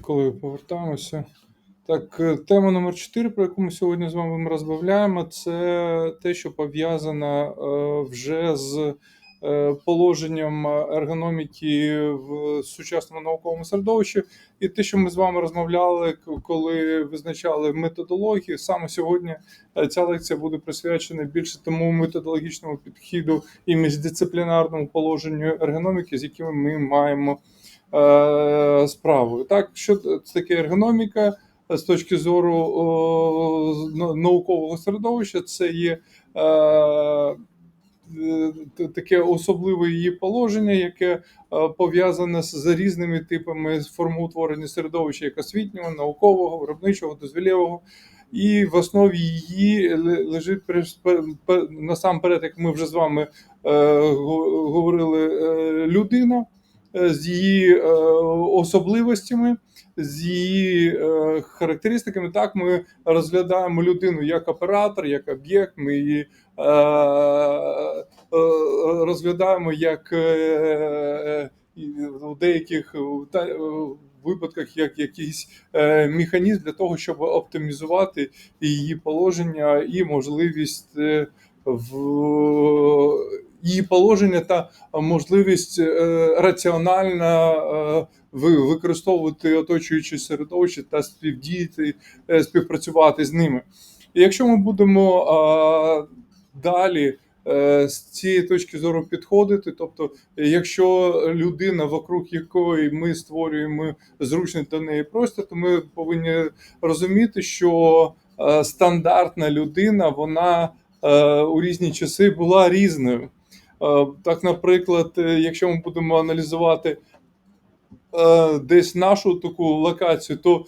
Коли повертаємося. Так, е, тема номер 4, про яку ми сьогодні з вами розмовляємо, це те, що пов'язано е, вже з е, положенням ергономіки в сучасному науковому середовищі, і те, що ми з вами розмовляли, коли визначали методологію. Саме сьогодні ця лекція буде присвячена більше тому методологічному підходу і міждисциплінарному положенню ергономіки, з якими ми маємо справою. Так, що це таке ергономіка е, з точки зору о, наукового середовища, це є е, е, таке особливе її положення, яке е, пов'язане з, різними типами формоутворення середовища, як освітнього, наукового, виробничого, дозвілєвого. І в основі її лежить пер- насамперед, як ми вже з вами е, говорили, е, людина е, з її е, особливостями, з її е, характеристиками. Так, ми розглядаємо людину як оператор, як об'єкт. Ми її е, е, розглядаємо як е, в деяких е, е, випадках як якийсь е, механізм для того, щоб оптимізувати її положення і можливість е, в її положення та можливість е, раціонально е, використовувати оточуюче середовище та співдіяти, е, співпрацювати з ними. І якщо ми будемо далі з цієї точки зору підходити, тобто, якщо людина, вокруг якої ми створюємо зручний для неї простір, то ми повинні розуміти, що стандартна людина, вона у різні часи була різною. Е, Так, наприклад, е, якщо ми будемо аналізувати е, десь нашу таку локацію, то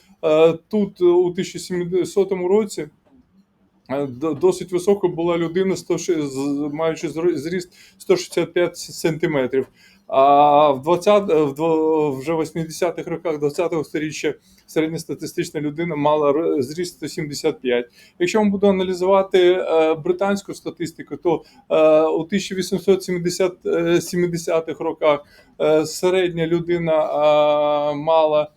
тут у 1700 році досить високо була людина, 106 з- маючи зріст 165 сантиметрів. А в 20, е, в вже 80-х роках 20-го сторіччя середньостатистична людина мала зріст 175. Якщо ми будемо аналізувати е, британську статистику, то е, у 1870-х роках е, середня людина мала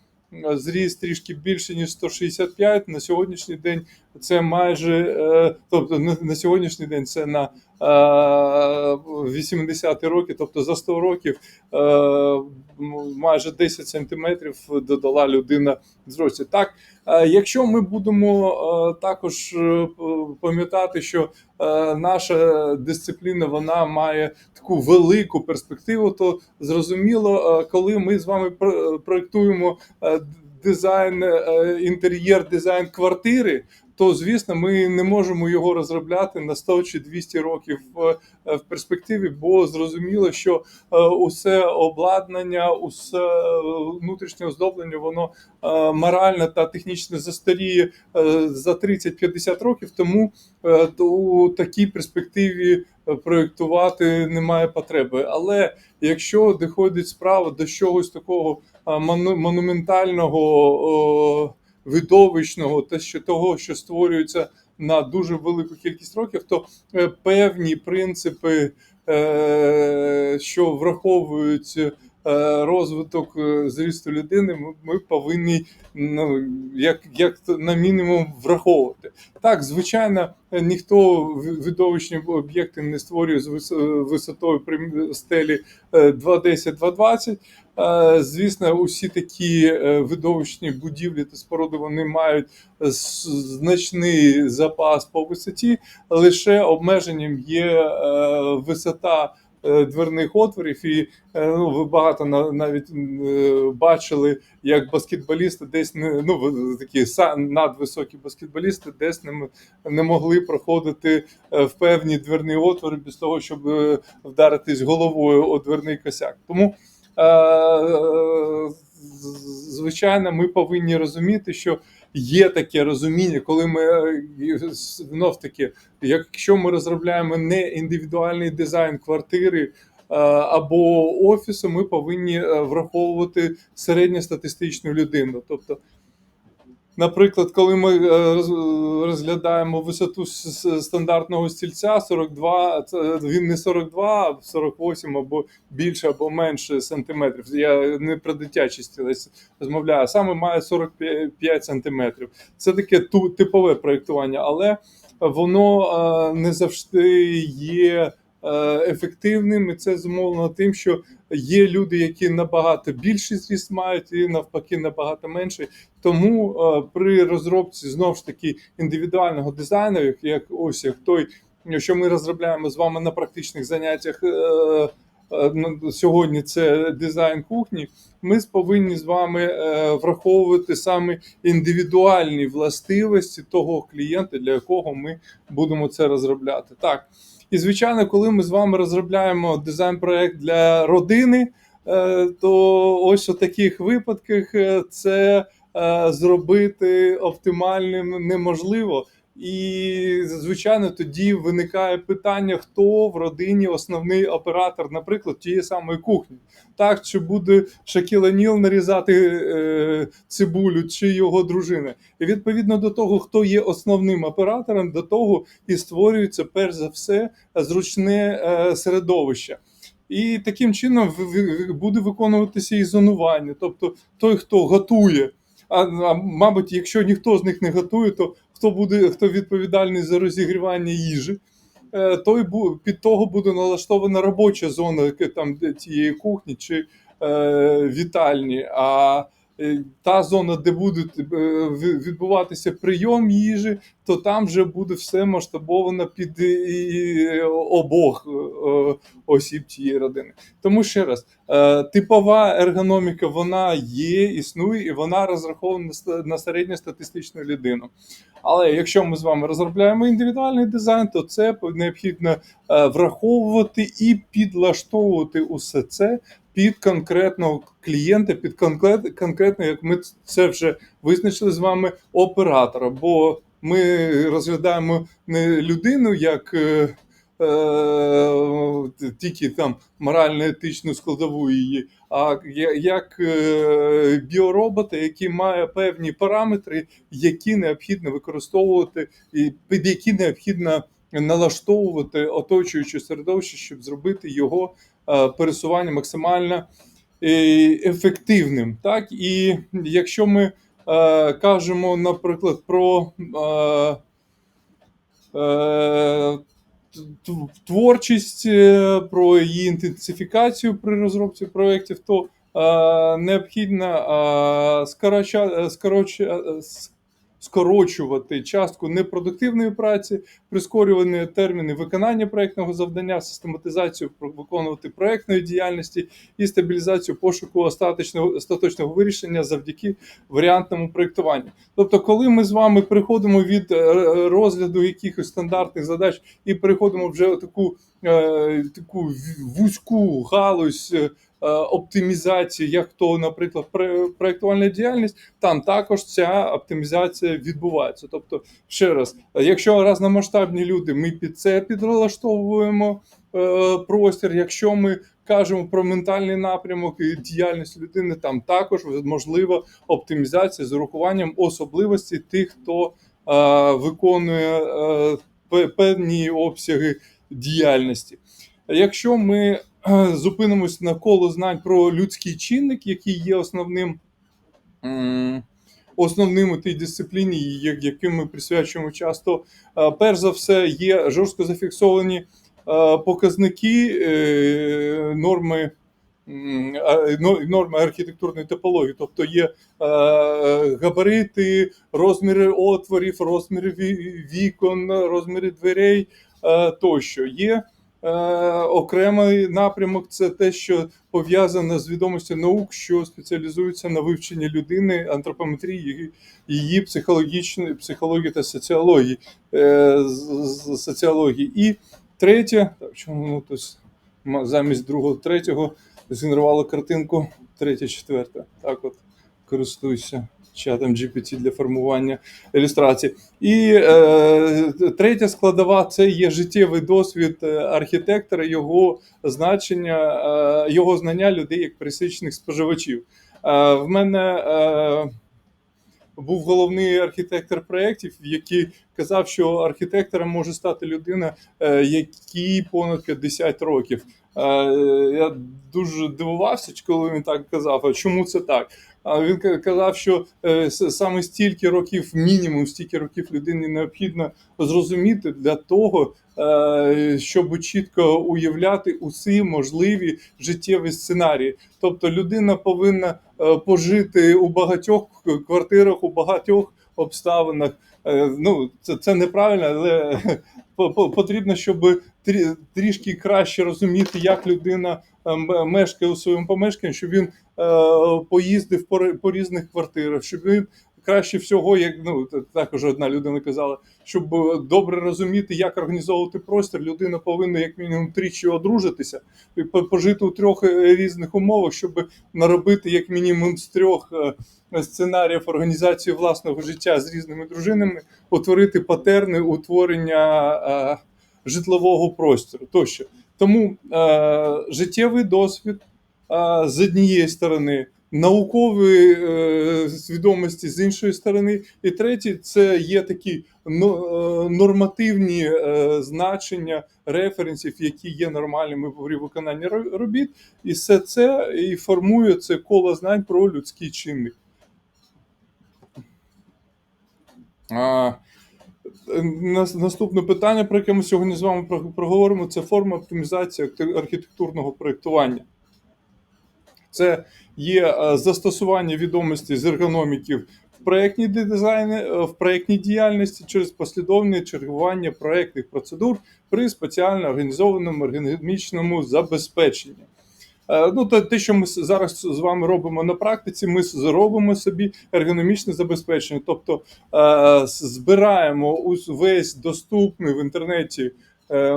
зріст трішки більше ніж 165. На сьогоднішній день це майже, е, тобто на, сьогоднішній день це на е, 80-ті роки, тобто за 100 років е, майже 10 сантиметрів додала людина зрості. Так, е, якщо ми будемо е, також е, пам'ятати, що е, наша дисципліна вона має таку велику перспективу, то зрозуміло, е, коли ми з вами про- проектуємо е, дизайн, е, інтер'єр, дизайн квартири, то звісно, ми не можемо його розробляти на 100 чи 200 років е, в перспективі, бо зрозуміло, що е, усе обладнання, усе е, внутрішнє оздоблення, воно е, морально та технічно застаріє е, за 30-50 років. Тому е, то у такій перспективі е, проєктувати немає потреби. Але якщо доходить справа до чогось такого монументального, видовищного, те, що того, що створюється на дуже велику кількість років, то е, певні принципи, е, що враховують розвиток е, зрісту людини, ми, повинні ну, як, як на мінімум враховувати. Так, звичайно, е, ніхто видовищні об'єкти не створює з висотою стелі е, 2,10-2,20. Е, Звісно, усі такі е, видовищні будівлі та споруди вони мають значний запас по висоті. Лише обмеженням є е, висота е, дверних отворів, і е, ну, ви багато на- навіть е, бачили, як баскетболісти десь не ну такі надвисокі баскетболісти десь не, не могли проходити е, в певні дверні отвори без того, щоб е, вдаритись головою о дверний косяк. Тому е, звичайно, ми повинні розуміти, що є таке розуміння, коли ми е, знов таки, якщо ми розробляємо не індивідуальний дизайн квартири. е, Або офісу ми повинні е, враховувати середньостатистичну людину. Тобто наприклад, коли ми е, розглядаємо висоту стандартного стільця 42, це він не 42, а 48 або більше або менше сантиметрів. Я не про дитячий стілець розмовляю, саме має 45 сантиметрів. Це таке типове проєктування, але воно е, не завжди є ефективним, і це зумовлено тим, що є люди, які набагато більший зріст мають, і навпаки набагато менший. Тому е, при розробці знову ж таки індивідуального дизайну, як, ось як той, що ми розробляємо з вами на практичних заняттях. Е, е, Сьогодні це дизайн кухні. Ми повинні з вами е, враховувати саме індивідуальні властивості того клієнта, для якого ми будемо це розробляти. Так, і звичайно, коли ми з вами розробляємо дизайн-проект для родини, е, то ось у таких випадках е, це е, зробити оптимальним неможливо. І звичайно, тоді виникає питання, хто в родині основний оператор, наприклад, тієї самої кухні. Так, чи буде Шакіла Ніл нарізати е, цибулю, чи його дружина. І відповідно до того, хто є основним оператором, до того і створюється перш за все зручне е, середовище. І таким чином буде виконуватися і зонування. Тобто той, хто готує, а, а мабуть, якщо ніхто з них не готує, то хто буде хто відповідальний за розігрівання їжі, е, той під того буде налаштована робоча зона там тієї кухні чи е, вітальні. А та зона, де буде е, відбуватися прийом їжі, то там вже буде все масштабовано під обох е, осіб цієї родини. Тому ще раз, е, типова ергономіка вона є, існує, і вона розрахована на середньостатистичну людину. Але якщо ми з вами розробляємо індивідуальний дизайн, то це необхідно е, враховувати і підлаштовувати усе це під конкретного клієнта, під конкретно, як ми це вже визначили з вами, оператора. Бо ми розглядаємо не людину як. е, е, Тільки там морально-етичну складову її, а як е, біоробота, який має певні параметри, які необхідно використовувати, і під які необхідно налаштовувати оточуюче середовище, щоб зробити його пересування максимально е, ефективним. Так і якщо ми е, кажемо, наприклад, про е, е, творчість, е, про її інтенсифікацію при розробці проєктів, то е, необхідно е, скорочувати частку непродуктивної праці, прискорювані терміни виконання проєктного завдання, систематизацію виконувати проєктної діяльності і стабілізацію пошуку остаточного, остаточного вирішення завдяки варіантному проєктуванню. Тобто, коли ми з вами переходимо від е, розгляду якихось стандартних задач і переходимо вже таку, е, таку вузьку галузь е, оптимізації, як то, наприклад, проєктувальна діяльність, там також ця оптимізація відбувається. Тобто, ще раз, якщо разномасштабні люди, ми під це підлаштовуємо е, простір. Якщо ми кажемо про ментальний напрямок і діяльність людини, там також можлива оптимізація з урахуванням особливостей тих, хто е, виконує е, певні обсяги діяльності. Якщо ми е, зупинимось на коло знань про людський чинник, який є основним. Основним у тій дисципліні, яким ми присвячуємо час, то е, перш за все є жорстко зафіксовані показники е, норми норми архітектурної типології, тобто є габарити, розміри отворів, розміри вікон, розміри дверей тощо. Є окремий напрямок, це те, що пов'язане з відомістю наук, що спеціалізуються на вивченні людини, антропометрії, її- психологічної психології та соціології, е, соціології. І третє, чому тут замість другого, третього згенерувало картинку, третє, четверте. Так от користуюся чатом GPT для формування ілюстрацій. І е, третя складова це є життєвий досвід е, архітектора, його значення, е, його знання людей як пересічних споживачів. Е, в мене е, був головний архітектор проєктів, який казав, що архітектором може стати людина, е, якій понад 50 років. Е, Я дуже дивувався, коли він так казав. А чому це так? А він ка- казав, що е, саме стільки років, мінімум стільки років людині необхідно зрозуміти для того, е, щоб чітко уявляти усі можливі життєві сценарії. Тобто людина повинна е, пожити у багатьох квартирах, у багатьох обставинах. Е, Ну, це, це неправильно, але по- по- потрібно, щоб трі- трішки краще розуміти, як людина е, мешкає у своєму помешканні, щоб він е, поїздив по, по різних квартирах, щоб він краще всього, як ну також одна людина казала, щоб е, добре розуміти, як організовувати простір, людина повинна як мінімум тричі одружитися і пожити у трьох е, різних умовах, щоб наробити як мінімум з трьох е, сценаріїв організації власного життя з різними дружинами, утворити патерни утворення житлового простору тощо. Тому е, життєвий досвід е, з однієї сторони, наукові е, свідомості з іншої сторони, і третє це є такі е, нормативні е, значення референсів, які є нормальними при виконанні робіт, і все це і формує це коло знань про людський чинник. А, Наступне питання, про яке ми сьогодні з вами проговоримо, це форма оптимізації архітектурного проєктування. Це є е, застосування відомостей з ергономіки в проєктній дизайні, е, в проєктній діяльності через послідовне чергування проєктних процедур при спеціально організованому ергономічному забезпеченні. Е, Ну, то те, що ми зараз з вами робимо на практиці, ми зробимо собі ергономічне забезпечення, тобто збираємо весь доступний в інтернеті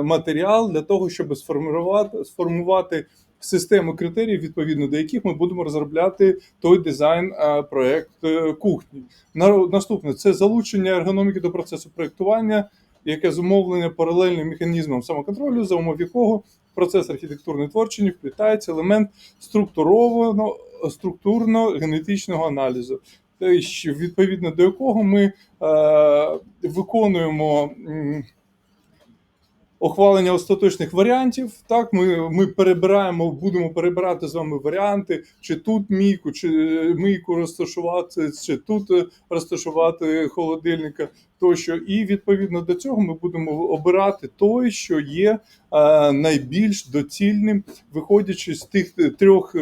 матеріал для того, щоб сформувати, сформувати систему критеріїв, відповідно до яких ми будемо розробляти той дизайн е, проект е, кухні. На- Наступне це залучення ергономіки до процесу проєктування, яке зумовлене паралельним механізмом самоконтролю, за умов якого процес архітектурної творчення вплітається елемент структурованого структурно-генетичного аналізу, те, що відповідно до якого ми е, виконуємо. Ухвалення остаточних варіантів. Так, ми, ми перебираємо, будемо перебирати з вами варіанти, чи тут мійку, чи е, мийку розташувати, чи тут е, розташувати холодильника тощо. І відповідно до цього ми будемо обирати той, що є е, найбільш доцільним, виходячи з тих е, трьох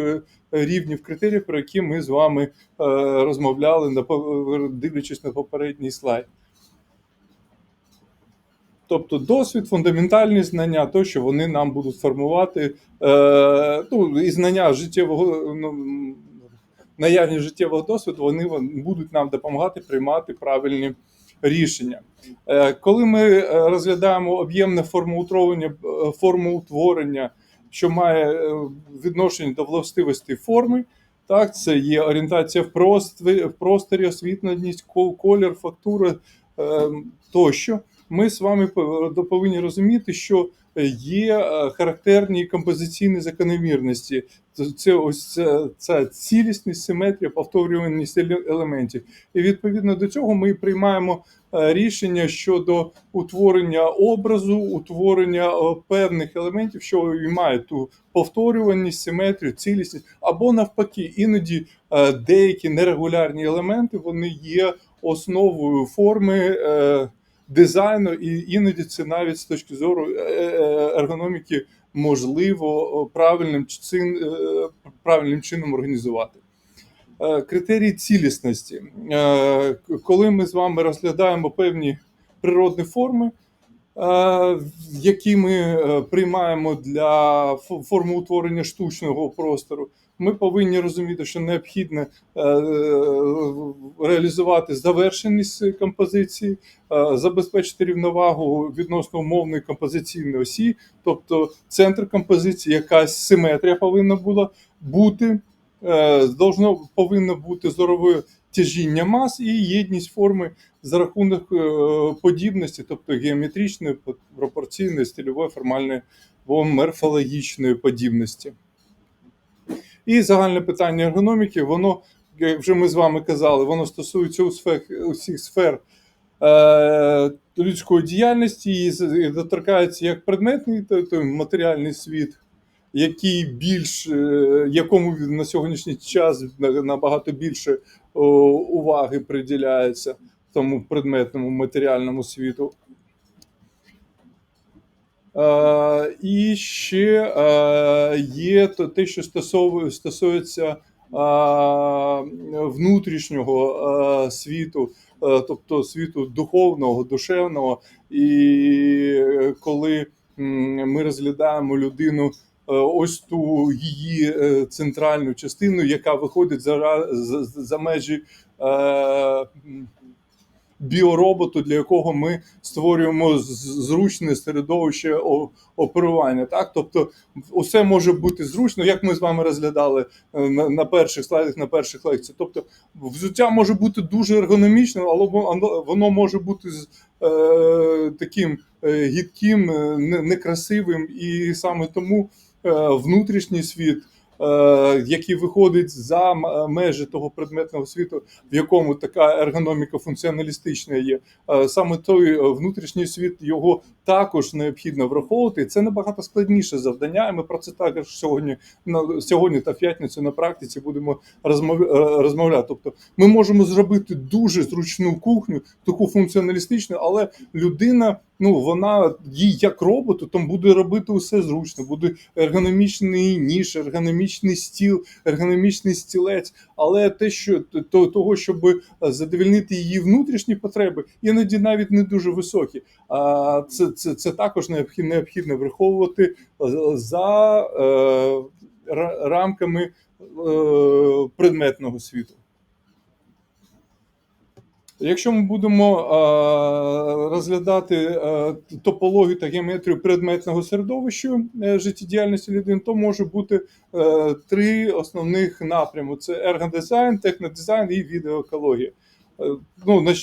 рівнів критеріїв, про які ми з вами розмовляли, на дивлячись на попередній слайд. Тобто досвід, фундаментальні знання, то, що вони нам будуть формувати, е, ну, і знання життєвого, ну, наявність життєвого досвіду, вони будуть нам допомагати приймати правильні рішення. Е, коли ми е, розглядаємо об'ємне формоутворення, е, формоутворення, що має е, відношення до властивостей форми, так, це є орієнтація в просторі, в просторі освітленість, ко- колір, фактура е, тощо ми з вами пов- повинні розуміти, що є е, характерні композиційні закономірності. Це- ось ця, ця цілісність, симетрія, повторюваність елементів. І відповідно до цього ми приймаємо е, рішення щодо утворення образу, утворення е, певних елементів, що і мають ту повторюваність, симетрію, цілісність, або навпаки, іноді е, деякі нерегулярні елементи вони є основою форми. Дизайну, і іноді це навіть з точки зору е, е, ергономіки можливо правильним чин, е, правильним чином організувати. Критерії цілісності. Коли ми з вами розглядаємо певні природні форми, які ми приймаємо для фо- формоутворення штучного простору, ми повинні розуміти, що необхідно е, реалізувати завершеність композиції, е, забезпечити рівновагу відносно умовної композиційної осі, тобто центр композиції, якась симетрія повинна була бути, е, должно повинно бути зорове тяжіння мас і єдність форми за рахунок подібності, тобто геометричної, пропорційної, стильової, формальної або морфологічної подібності. І загальне питання ергономіки, воно як вже ми з вами казали, воно стосується усіх, сфер е, людської діяльності і доторкається як предметний, то, то матеріальний світ, який більш, е, якому на сьогоднішній час набагато більше уваги приділяється тому предметному матеріальному світу. Е, і ще е, є те, що стосується е, внутрішнього світу, тобто світу духовного, душевного. І коли ми розглядаємо людину, ось ту її центральну частину, яка виходить за, за, за межі. Біороботу, для якого ми створюємо зручне середовище оперування. Так, тобто, усе може бути зручно, як ми з вами розглядали е, на, перших слайдах, на перших лекціях. Тобто, взуття може бути дуже ергономічним, але воно- може бути е, таким е, гідким, е, некрасивим, і саме тому внутрішній світ. Е, Який виходить за межі того предметного світу, в якому така ергономіка функціоналістична є. Е, Саме той е, внутрішній світ його також необхідно враховувати. Це набагато складніше завдання. І ми про це також сьогодні на сьогодні та в п'ятницю на практиці будемо розмов, е, розмовляти. Тобто, ми можемо зробити дуже зручну кухню, таку функціоналістичну, але людина. Ну, вона їй як роботу, там буде робити усе зручно, буде ергономічний ніж, ергономічний стіл, ергономічний стілець. Але те, що то, того, щоб задовільнити її внутрішні потреби, іноді навіть не дуже високі. А це, це, це також необхідно, необхідно враховувати е, за е, ра- рамками е, предметного світу. Якщо ми будемо розглядати топологію та геометрію предметного середовища е, життєдіяльності людини, то може бути е, три основних напряму: це ергодизайн, технодизайн і відеоекологія. Е, Ну,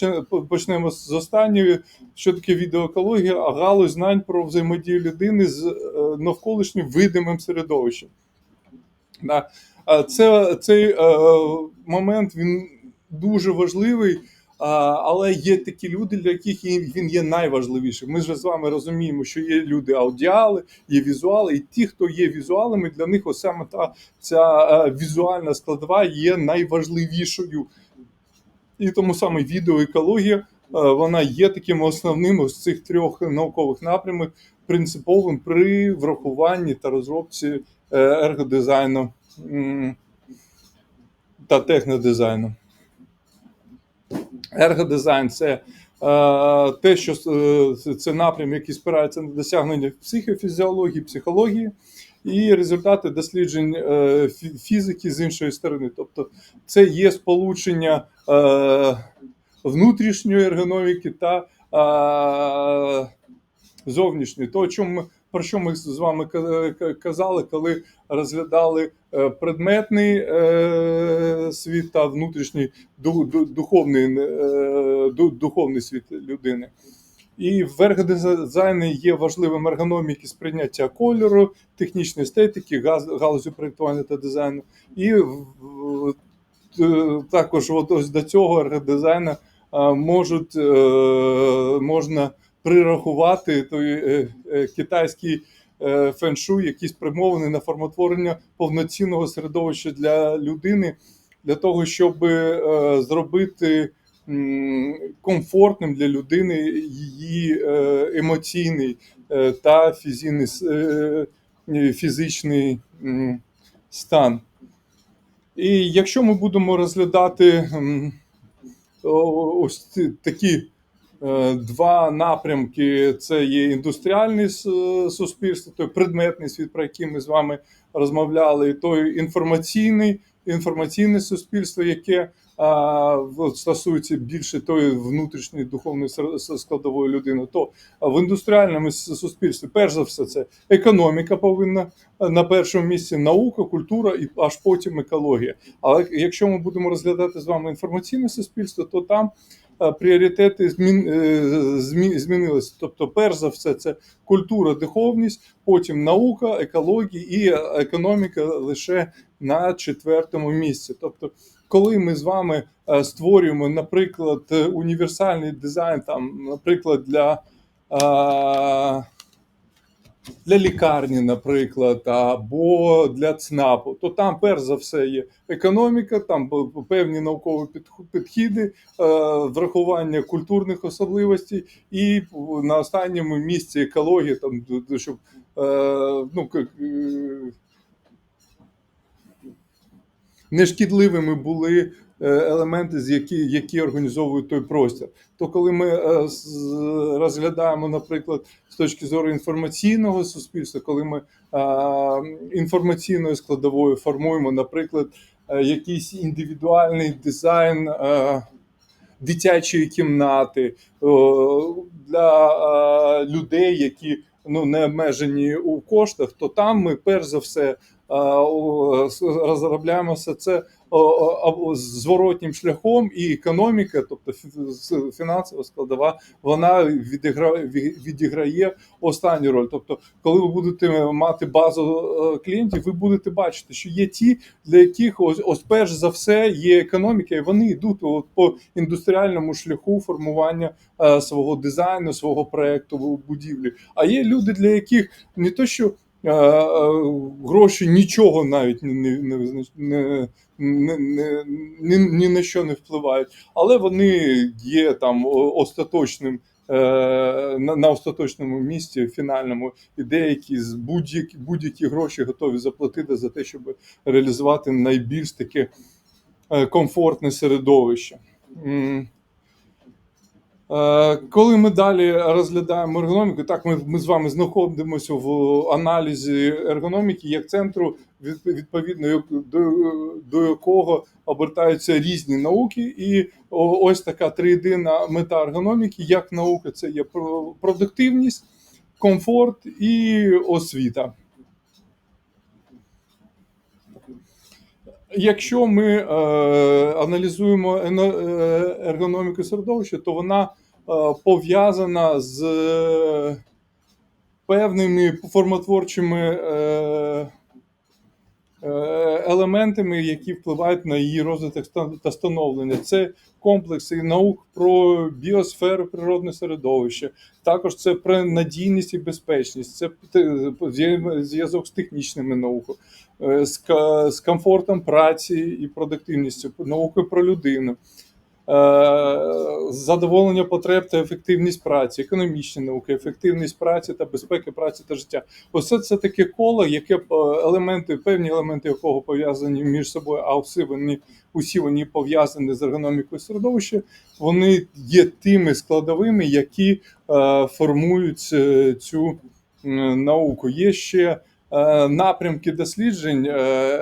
почнемо з останньої. Що таке відеоекологія? А галузь знань про взаємодію людини з навколишнім видимим середовищем. Це, цей момент він дуже важливий, але є такі люди, для яких він є найважливішим. Ми ж з вами розуміємо, що є люди аудіали, є візуали, і ті, хто є візуалами, для них ось саме та ця е, візуальна складова є найважливішою. І тому саме відеоекологія е, вона є таким основним з цих трьох наукових напрямів, принциповим при врахуванні та розробці е, ергодизайну та технодизайну. Ергодизайн це е, те, що е, це- напрям, який спирається на досягнення психофізіології, психології і результати досліджень е, фізики з іншої сторони. Тобто, це є сполучення е, внутрішньої ергономіки та е, зовнішньої. То, чому ми, про що ми з вами ка- ка- казали, коли розглядали е, предметний е, світ та внутрішній ду- ду- духовний, е, духовний світ людини. І в ергодизайні є важливим ергономіки сприйняття кольору, технічної естетики, галузі проєктування та дизайну. І також от ось до цього ергодизайну можуть, можна прирахувати той е, е, китайський е, феншуй, який спрямований на формотворення повноцінного середовища для людини, для того, щоб зробити комфортним для людини її емоційний та фізичний, стан. І якщо ми будемо розглядати ось такі два напрямки: це є індустріальне суспільство, той предметний світ, про який ми з вами розмовляли, і той інформаційний, інформаційне суспільство, яке а, стосується більше тої внутрішньої духовної складової людини, то в індустріальному суспільстві, перш за все, це економіка повинна е, на першому місці, наука, культура і аж потім екологія. Але якщо ми будемо розглядати з вами інформаційне суспільство, то там е, пріоритети змін, е, змі- змінилися. Тобто, перш за все, це культура, духовність, потім наука, екологія і економіка лише на четвертому місці. Тобто, коли ми з вами е, створюємо, наприклад, універсальний дизайн, там, наприклад, для. Для лікарні, наприклад, або для ЦНАПу, то там перш за все є економіка, там певні наукові підх- підхіди, е, врахування культурних особливостей, і на останньому місці екологія, там щоб е, ну, нешкідливими були елементи, з які, які організовують той простір. То коли ми е, розглядаємо, наприклад, з точки зору інформаційного суспільства, коли ми е, інформаційною складовою формуємо, наприклад, е, якийсь індивідуальний дизайн. е, Дитячої кімнати для е, людей, які ну не обмежені у коштах, то там ми перш за все е, розробляємо все це зворотнім шляхом, і економіка, тобто фінансова складова, вона відіграє, відіграє останню роль. Тобто, коли ви будете мати базу е, клієнтів, ви будете бачити, що є ті, для яких ось, ось перш за все є економіка, і вони йдуть от по індустріальному шляху формування е, свого дизайну, свого проекту будівлі. А є люди, для яких не то, що е, е, гроші нічого навіть не, не, не, не, не, ні, ні на що не впливають, але вони є там остаточним. е, На, на остаточному місці фінальному і деякі з будь-які будь-які гроші готові заплатити за те, щоб реалізувати найбільш таке е, комфортне середовище. Е, Коли ми далі розглядаємо ергономіку, так ми, ми з вами знаходимося в аналізі ергономіки як центру, відповідно до, до якого обертаються різні науки, і ось така триєдина мета ергономіки, як наука, це є про- продуктивність, комфорт і освіта. Якщо ми е, аналізуємо е, ергономіку середовища, то вона е, пов'язана з е, певними формотворчими е, е, елементами, які впливають на її розвиток та становлення. Це комплекси наук про біосферу, природне середовище. Також це про надійність і безпечність, це зв'язок з технічними науками, з, з комфортом праці і продуктивністю, наукою про людину. е, Задоволення потреб та ефективність праці, економічні науки, ефективність праці та безпеки праці та життя. Оце це таке коло, яке е, елементи, певні елементи якого пов'язані між собою, а всі вони усі вони пов'язані з ергономікою середовища. Вони є тими складовими, які е, формують е, цю науку. Є ще е, напрямки досліджень е,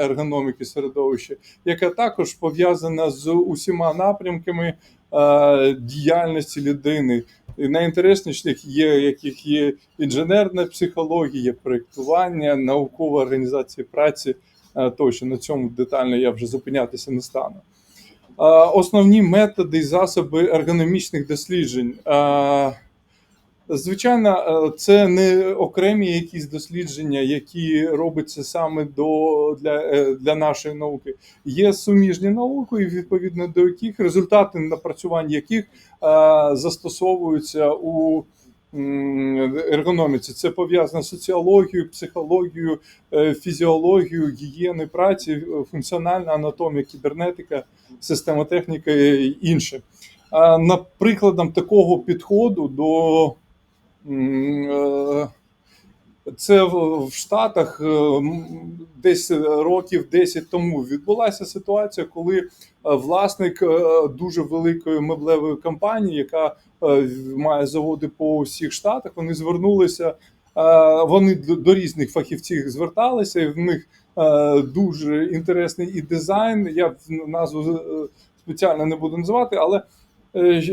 ергономіки середовища, яка також пов'язана з усіма напрямками е, діяльності людини. І найінтересніших є, яких є інженерна психологія, проєктування, наукова організація праці. е, Тощо на цьому детально я вже зупинятися не стану. Е, Основні методи і засоби ергономічних досліджень. Звичайно, е, це не окремі якісь дослідження, які робляться саме до, для, е, для нашої науки. Є суміжні науки, відповідно до яких результати напрацювань яких е, застосовуються у ергономіці. Це пов'язано з соціологією, психологією, фізіологією, гігієни праці, функціональна анатомія, кібернетика, системотехніка і інше. На прикладом такого підходу до це в Штатах е, десь років 10 тому відбулася ситуація, коли е, власник е, дуже великої меблевої компанії, яка е, має заводи по всіх штатах, вони звернулися. е, Вони до різних фахівців зверталися, і в них е, дуже інтересний і дизайн. Я назву е, спеціально не буду називати, але е,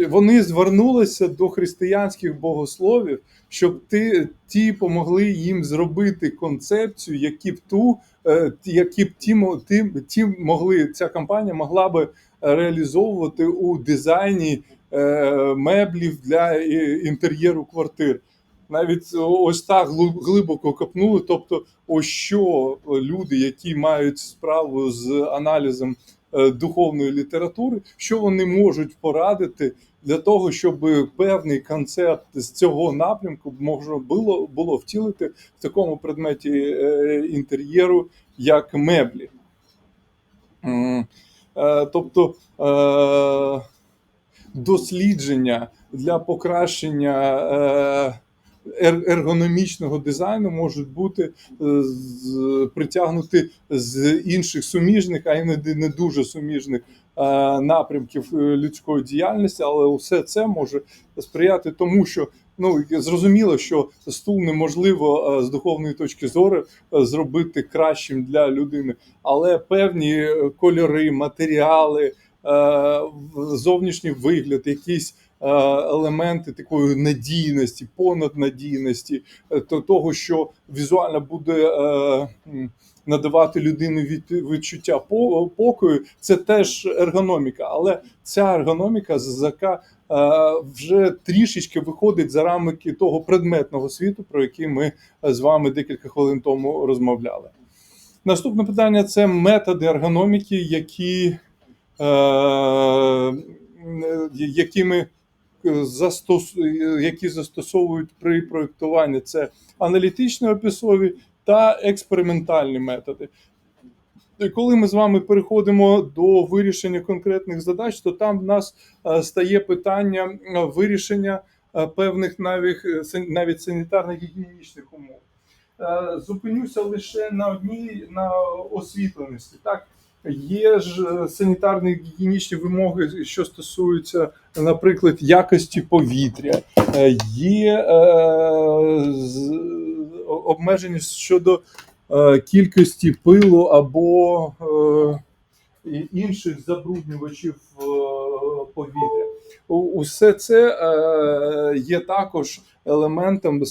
вони звернулися до християнських богословів, щоб ти, ті помогли їм зробити концепцію, які б ту, е, які б ті, ті, ті могли, ця компанія могла би реалізовувати у дизайні е, меблів для е, інтер'єру квартир. навіть ось так глиб- глибоко копнули. Тобто, ось що люди, які мають справу з аналізом е, духовної літератури, що вони можуть порадити для того, щоб певний концепт з цього напрямку можна було, було втілити в такому предметі е, інтер'єру, як меблі. Е, Тобто е, дослідження для покращення е, ергономічного дизайну можуть бути е, притягнути з інших суміжних, а іноді не дуже суміжних е, напрямків е, людської діяльності, але все це може сприяти тому, що ну зрозуміло, що стул неможливо з духовної точки зору зробити кращим для людини, але певні кольори, матеріали, зовнішній вигляд, якісь елементи такої надійності, понаднадійності, е, то того, що візуально буде е, надавати людині від, відчуття покою, це теж ергономіка. Але ця ергономіка яка е, вже трішечки виходить за рамки того предметного світу, про який ми е, з вами декілька хвилин тому розмовляли. Наступне питання це методи ергономіки, які, е, якими які застосовують при проєктуванні. Це аналітичні описові та експериментальні методи. Коли ми з вами переходимо до вирішення конкретних задач, то там в нас е, стає питання е, вирішення е, певних навіть, навіть санітарно-гігієнічних умов. Е, Зупинюся лише на одній на освітленості. Так, є ж е, санітарні гігієнічні вимоги, що стосуються, наприклад, якості повітря, Е, є е, обмеження щодо кількості пилу або інших забруднювачів повітря. Усе це є також елементом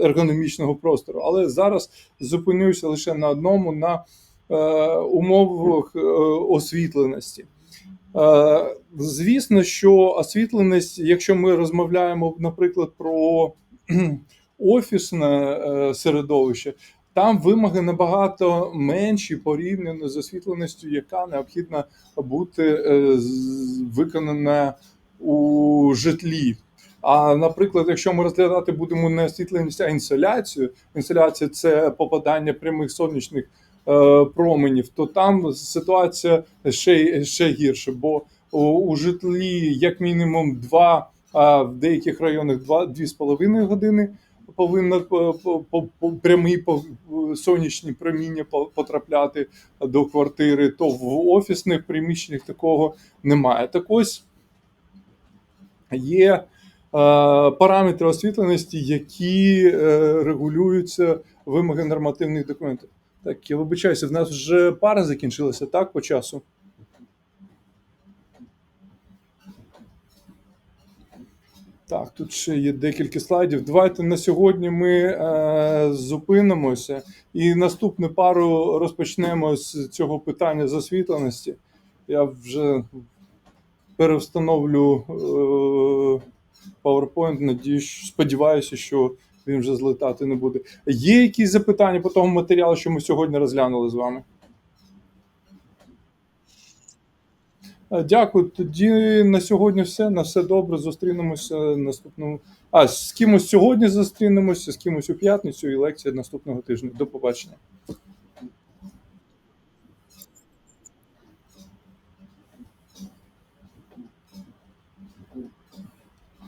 ергономічного простору. Але зараз зупинюся лише на одному на умовах е, освітленості. Е, Звісно, що освітленість, якщо ми розмовляємо, наприклад, про офісне е, середовище, там вимоги набагато менші порівняно з освітленістю, яка необхідна бути е, виконана у житлі. А наприклад, якщо ми розглядати будемо не освітленість, а інсоляцію, інсоляція це попадання прямих сонячних е, променів, то там ситуація ще, ще гірше, бо у, житлі як мінімум два, а в деяких районах два, дві з половиною години повинно по, по, по, по прямі сонячні проміння потрапляти до квартири, то в офісних приміщеннях такого немає. Так ось є е, параметри освітленості, які е, регулюються вимоги нормативних документів. Так, я вибачаюся, в нас вже пара закінчилася, так, по часу. Так, тут ще є декілька слайдів. Давайте на сьогодні ми е, зупинимося і наступну пару розпочнемо з цього питання з освітленості. Я вже перевстановлю е, PowerPoint, надіюсь, сподіваюся, що він вже злетати не буде. Є якісь запитання по тому матеріалу, що ми сьогодні розглянули з вами? Е, Дякую. Тоді на сьогодні все. На все добре. Зустрінемося наступному. А з кимось сьогодні зустрінемося, з кимось у п'ятницю і лекція наступного тижня. До побачення.